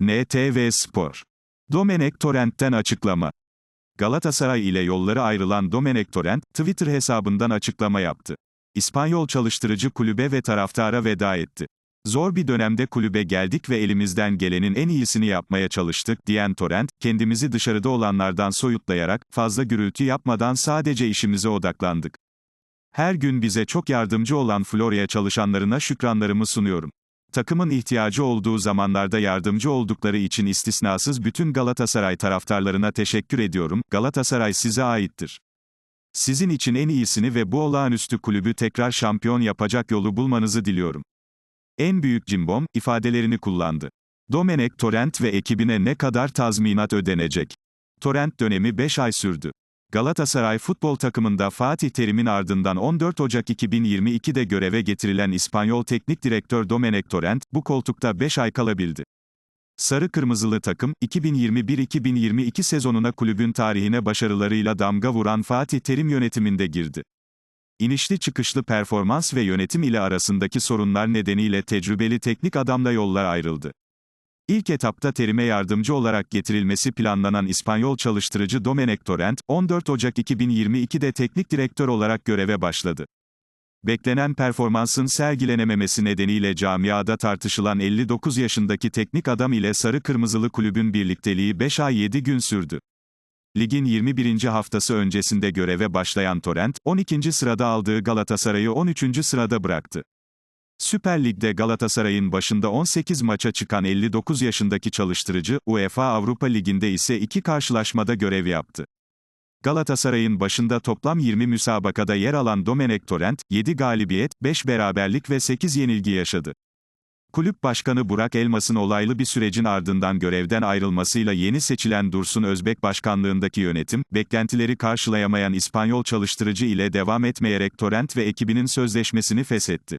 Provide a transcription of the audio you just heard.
NTV Spor. Domenech Torrent'ten açıklama. Galatasaray ile yolları ayrılan Domenech Torrent, Twitter hesabından açıklama yaptı. İspanyol çalıştırıcı kulübe ve taraftara veda etti. Zor bir dönemde kulübe geldik ve elimizden gelenin en iyisini yapmaya çalıştık, diyen Torrent, kendimizi dışarıda olanlardan soyutlayarak, fazla gürültü yapmadan sadece işimize odaklandık. Her gün bize çok yardımcı olan Florya çalışanlarına şükranlarımı sunuyorum. Takımın ihtiyacı olduğu zamanlarda yardımcı oldukları için istisnasız bütün Galatasaray taraftarlarına teşekkür ediyorum. Galatasaray size aittir. Sizin için en iyisini ve bu olağanüstü kulübü tekrar şampiyon yapacak yolu bulmanızı diliyorum. En büyük cimbom, ifadelerini kullandı. Domenech Torrent ve ekibine ne kadar tazminat ödenecek? Torrent dönemi 5 ay sürdü. Galatasaray futbol takımında Fatih Terim'in ardından 14 Ocak 2022'de göreve getirilen İspanyol Teknik Direktör Domenech Torrent, bu koltukta 5 ay kalabildi. Sarı Kırmızılı takım, 2021-2022 sezonuna kulübün tarihine başarılarıyla damga vuran Fatih Terim yönetiminde girdi. İnişli çıkışlı performans ve yönetim ile arasındaki sorunlar nedeniyle tecrübeli teknik adamla yollar ayrıldı. İlk etapta terime yardımcı olarak getirilmesi planlanan İspanyol çalıştırıcı Domenech Torrent, 14 Ocak 2022'de teknik direktör olarak göreve başladı. Beklenen performansın sergilenememesi nedeniyle camiada tartışılan 59 yaşındaki teknik adam ile Sarı Kırmızılı kulübün birlikteliği 5 ay 7 gün sürdü. Ligin 21. haftası öncesinde göreve başlayan Torrent, 12. sırada aldığı Galatasaray'ı 13. sırada bıraktı. Süper Lig'de Galatasaray'ın başında 18 maça çıkan 59 yaşındaki çalıştırıcı, UEFA Avrupa Ligi'nde ise iki karşılaşmada görev yaptı. Galatasaray'ın başında toplam 20 müsabakada yer alan Domenech Torrent, 7 galibiyet, 5 beraberlik ve 8 yenilgi yaşadı. Kulüp Başkanı Burak Elmas'ın olaylı bir sürecin ardından görevden ayrılmasıyla yeni seçilen Dursun Özbek başkanlığındaki yönetim, beklentileri karşılayamayan İspanyol çalıştırıcı ile devam etmeyerek Torrent ve ekibinin sözleşmesini feshetti.